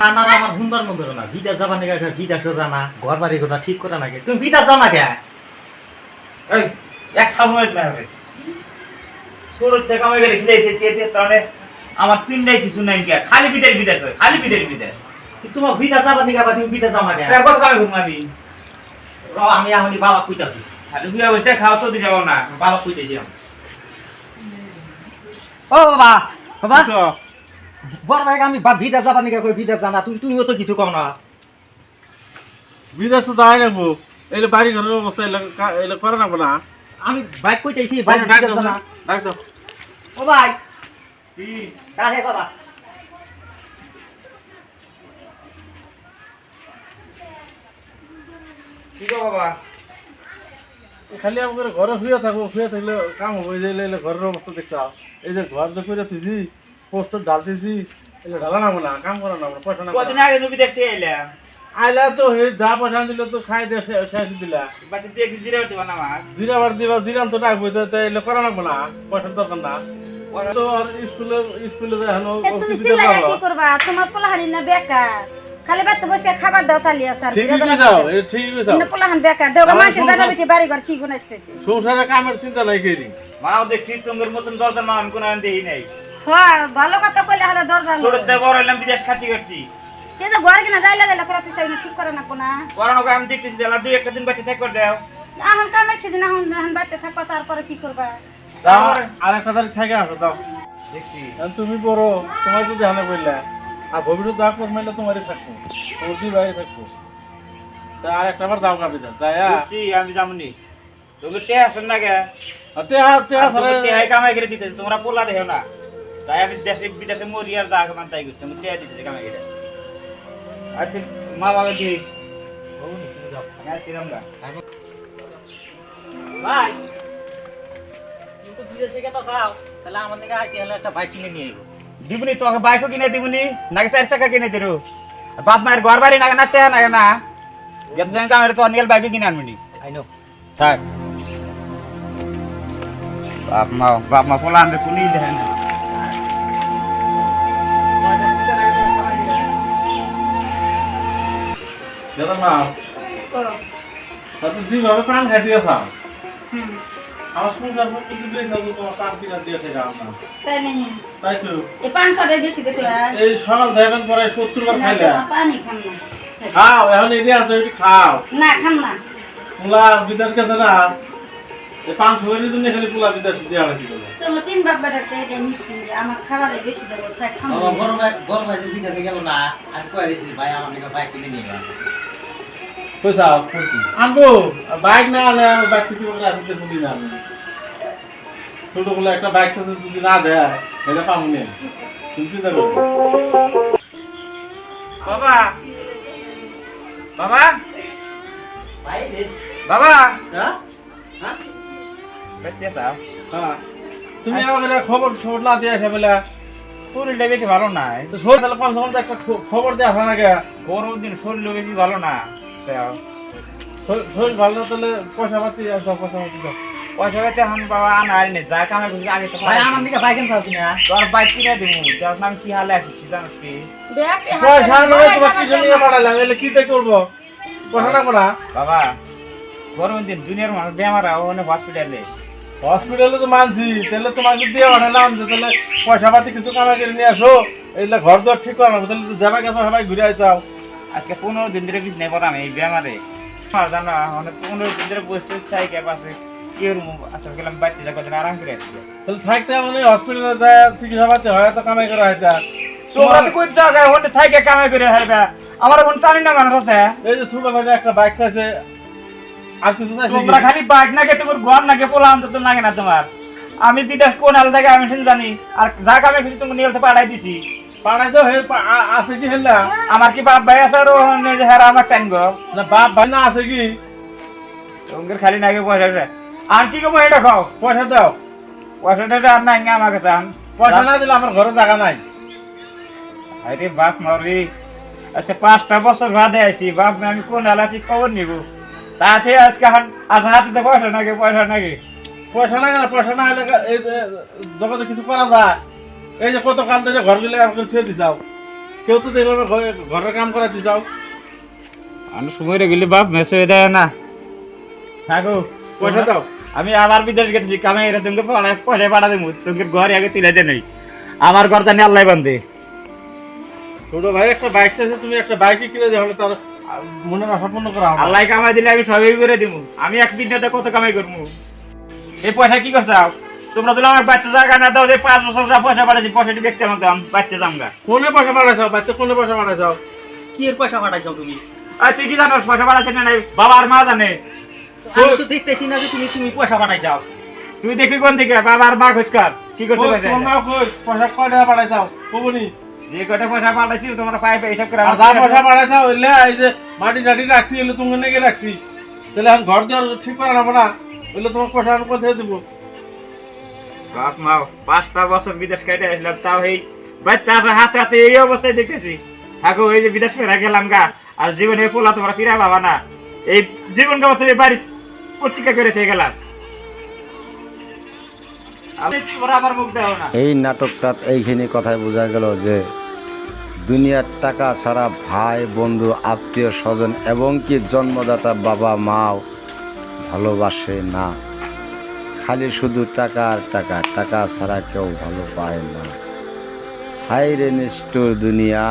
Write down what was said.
না না আমার না। ভিটা যাবা ভিটা সোজা না ঘর বাড়ি গোটা ঠিক করে নাকি তুমি ভিটা যাও না কে? এই এক সময় না হবে থেকে আমি গেলে খেলে যেতে যেতে তাহলে আমার পিন্ডাই কিছু নাই কি? খালি বিদের বিদের করে খালি বিদের বিদের তোমার ভিটা যাবা নাকি আবার তুমি ভিটা যাও না কে কত কামে ঘুমাবি? র আমি এখনই বাবা কইতাছি। খালি বিয়া বসে খাওয়া তো যাব না। বাবা কইতেছি আমি। ও বাবা বাবা। বড় ভাই আমি বা ভিটা যাবা নাকি কই ভিটা জানা তুমি তুমিও তো কিছু কম না। বিদেশ তো যাই রাখব এলে বাড়ি ঘরের অবস্থা এলে এলে করে না আমি বাইক কইতেছি বাইক ডাক দাও ডাক দাও। ও ভাই। কি? কাহে বাবা। কি গো বাবা? খালি আমাকে ঘরে শুয়ে থাকব শুয়ে থাকলে কাম হবে যে এলে ঘরের অবস্থা দেখছা। এই যে ঘর যে করে তুইছি পোস্টার ঢালতেছি এলে ঢালা নামো না কাম করা নামো না পয়সা না। কদিন আগে নবী দেখতে আইলা? তো হে যা পয়সা দিল তো খাই দিয়ে শে- শেষ দিলা। বাচ্চা দিয়ে জিরে দিবা না জিরা বার দিবা জিরান তো ডাকবো তো এলে করা নামবো না পয়সার দরকার না। তো আর স্কুলে স্কুলে তুমি কি করবা? তোমার পোলাহানি না বেকার। খালি বাচ্চা বসে খাবার দাও তালি আসার ঠিকই কইছাও এ ঠিকই কইছাও না পোলাহান বেকার দেও আমার বেটা বেটি বাড়ি ঘর কি গুনাইছে সংসারে কামের চিন্তা নাই কেরি মাও দেখছি তোমার মতন দরজার মা আমি কোনো আনতে নাই। হ্যাঁ ভালো কথা কইলে হলে ছোট বিদেশ খাটি করছি তে তো ঘর কিনা যাইলে যাইলে করা তুই না ঠিক করে না কোনা আমি দেখতেছি দুই একটা দিন বাচ্চা থাক করে দাও। এখন কামের সেদিন এখন এখন বাড়িতে থাকবা তারপরে কি করবা? আর একটা তারিখ থাকে আসো দাও। দেখছি। তুমি বড় তোমার যদি হানে বললে আর ভবিষ্যৎ যা করমাইলে তোমারই থাকব। তোর দুই ভাই থাকব। তা আর একটা বার দাও কাপি দাও তাই আমি যামনি। তোকে টে আসেন না গে তে হাত তে হাত তোকে টেহাই কামাই করে দিতেছে তোমরা পোলা দেখো না। তাই আমি দেশে বিদেশে মরি আর যা কামান তাই করছি তুমি টেহা দিতেছে কামাই করে। আর মা বাবা কিরম গা ভাই তুমি তো বিদেশে গেতা চাও তাহলে আমার নাকি আইতে হলে একটা বাইক কিনে নিয়ে আইবো। দিবনি তোকে বাইকও কিনে দিবনি নাকি চার চাকা কিনে দিরু? বাপ মায়ের ঘর বাড়ি নাগে না টেহা নাগে না? যত জন কামাই তো অনিয়াল বাইকও কিনে আনবনি আই নো থাক। বাপ মা বাপ মা পোলা আনবে কোনই দেখে না। দাদা মা ও তা তুই যেভাবে পান খাইতে আসাম হুম। আমার সংসার তোমার পান কিনা তাই তাই তো? এই পান বেশি দেখো এই সকাল দেখবেন পরে সত্তর বার খাইলে? পানি খাম না। খাও এখন এটি আছে এটি খাও। না খাম না। পোলা বিদেশ গেছে না? এই পান ছবির জন্য খালি পোলা বিদেশ দেওয়া হয়েছিল তোমার তিন বাপ বেটাতে এটা মিষ্টি আমার খাবারে বেশি দেবো তাই খাম আমার বড় ভাই বড় ভাই বিদেশে গেল না আমি কয়ে দিয়েছি ভাই আমার বাইক কিনে নিয়ে গেলাম পয়সা আনব বাইক না আনলে আমার বাইক থেকে বলে আসতে শুনি না আমি ছোট বলে একটা বাইক সাথে যদি না দেয় এটা পাবো না তুমি বাবা বাবা বাবা হ্যাঁ হ্যাঁ আমাকে খবর খবর না দিয়ে আসে বলে। শরীরটা বেশি ভালো না। তো শরীর তাহলে কমসে কম একটা খবর দিয়ে আসা না গে। গরম দিন শরীর বেশি ভালো না। শরীর- ভালো না তাহলে পয়সা পাতি আছে পয়সা পাতি দাও। পয়সা পেতে এখন বাবা আনা আনি যা কামাই করছি আগে তো ভাই আমার নাকি বাইক কিনতে না তোর বাইক কিনে দিবো তোর নাম কি হালে আছে কি জানিস কি? পয়সা নয় তোমার টিউশন নিয়ে পাঠালাম এলে কি দিয়ে করব? পয়সা না করা? বাবা গরম দিন দুনিয়ার মানুষ বেমার অনেক হসপিটালে হসপিটালে তো মানছি তাহলে তোমাকে দিয়ে পাঠালাম যে তাহলে পয়সা পাতি কিছু কামাই করে নিয়ে আসো। এইগুলা ঘর দর ঠিক করা তাহলে তো গেছো সবাই ঘুরে আইতাও আজকে পনেরো দিন ধরে বিছনায় পড়াম এই বেমারে। আমার জানো অনেক পনেরো দিন ধরে বসতে চাই কে পাশে কি রুম আসলে গেলাম বাচ্চা যা কদিন আরাম করে আসবে তাহলে থাকতে মানে হসপিটালে যায় চিকিৎসা পাতি হয় তো কামাই করা হয়তা তোমরা তো কই জায়গায় হতে থাকে কামাই করে হারবে আমার মন টানি না মানুষ আছে। এই যে ছোট ভাই একটা বাইক চাইছে আর কিছু চাইছে তোমরা খালি বাইক নাকি তোমার ঘর নাকি পোলা অন্তত লাগে না তোমার। আমি বিদেশ কোন আমি জানি। আর যা কামে খুশি তুমি নিয়ে পাঠাই দিছি। পাঠাইছো হে আছে কি হেলা আমার কি বাপ ভাই আছে আর ওখানে যে হেরা আমার টাইম গো না বাপ ভাই না আছে কি? তোমাদের খালি নাকি পয়সা আছে আর কি কমো এটা খাও পয়সা দাও। পয়সাটা আর নাই আমার কাছে পয়সা না দিলে আমার ঘরে জায়গা নাই। আরে বাপ মারি। আচ্ছা পাঁচটা বছর বাদে আছি বাপ আমি কোন আলাসি খবর নিব? তাতে আজকে আর হাতে পয়সা নাকি পয়সা নাকি পয়সা না পয়সা না হলে জগতে কিছু করা যায়। এই যে কত কাল ধরে ঘর গেলে আমাকে ছুঁয়ে দিছাও কেউ তো দেখল না ঘরের কাম করা দিছাও আমি সময় গেলে বাপ মেস হয়ে দেয় না। থাকো পয়সা দাও। আমি আবার বিদেশ গেছি কামাই এরা তোমাকে পয়সা পাঠা দেবো তোমাকে ঘরে আগে তুলে দে নেই। আমার ঘর জানি আল্লাহ বান্ধে ছোট ভাই একটা বাইক চাইছে তুমি একটা বাইকই কিনে দেওয়া হলে তার মনের আশা পূর্ণ করা হবে। আল্লাহ কামাই দিলে আমি সবই করে দিব। আমি নেতা কত কামাই করব? এই পয়সা কি করছাও তোমরা যদি আমার বাচ্চা জায়গা না দাও যে পাঁচ বছর যা পয়সা পাঠাইছি পয়সাটি দেখতে আমাকে আমি বাচ্চা জামগা কোনে পয়সা পাঠাইছাও বাচ্চা কোনে পয়সা পাঠাইছাও কি এর পয়সা পাঠাইছো তুমি? আর তুই কি জানো পয়সা পাঠাচ্ছে না নাই? বাবা আর মা জানে। আমি তো দেখতেছি না যে তুমি তুমি পয়সা পাঠাইছাও তুই দেখবি কোন থেকে? বাবা আর মা খোঁজকার কি করতে পারছে তোর মা কই পয়সা কয় টাকা পাঠাইছাও কবনি। যে কটা পয়সা পাঠাইছি তোমরা পাই পাই এসব করে আর আমার যা পয়সা পাঠাইছাও এলে এই যে মাটি টাটি রাখছি এলে তুমি নাকি রাখছি। তাহলে ঘর দেওয়ার ঠিক করা না। এলে তোমার পয়সা আমি কোথায় দেবো? পাঁচটা বছর বিদেশ কাটে আসলাম, তাও এই হাতে হাতে এই অবস্থায় দেখতেছি। বিদেশ ফেরা গেলাম গা, আর জীবনে পোলা তোমরা এই জীবন কাবা বাড়ি থেকে গেলাম। এই নাটকটাত এইখানে কথায় বোঝা গেল যে দুনিয়ার টাকা ছাড়া ভাই, বন্ধু আত্মীয় স্বজন এবং কি জন্মদাতা বাবা মাও ভালোবাসে না। খালি শুধু টাকা আর টাকা টাকা ছাড়া কেউ ভালো পায় না। হাই রে নিষ্ঠুর দুনিয়া।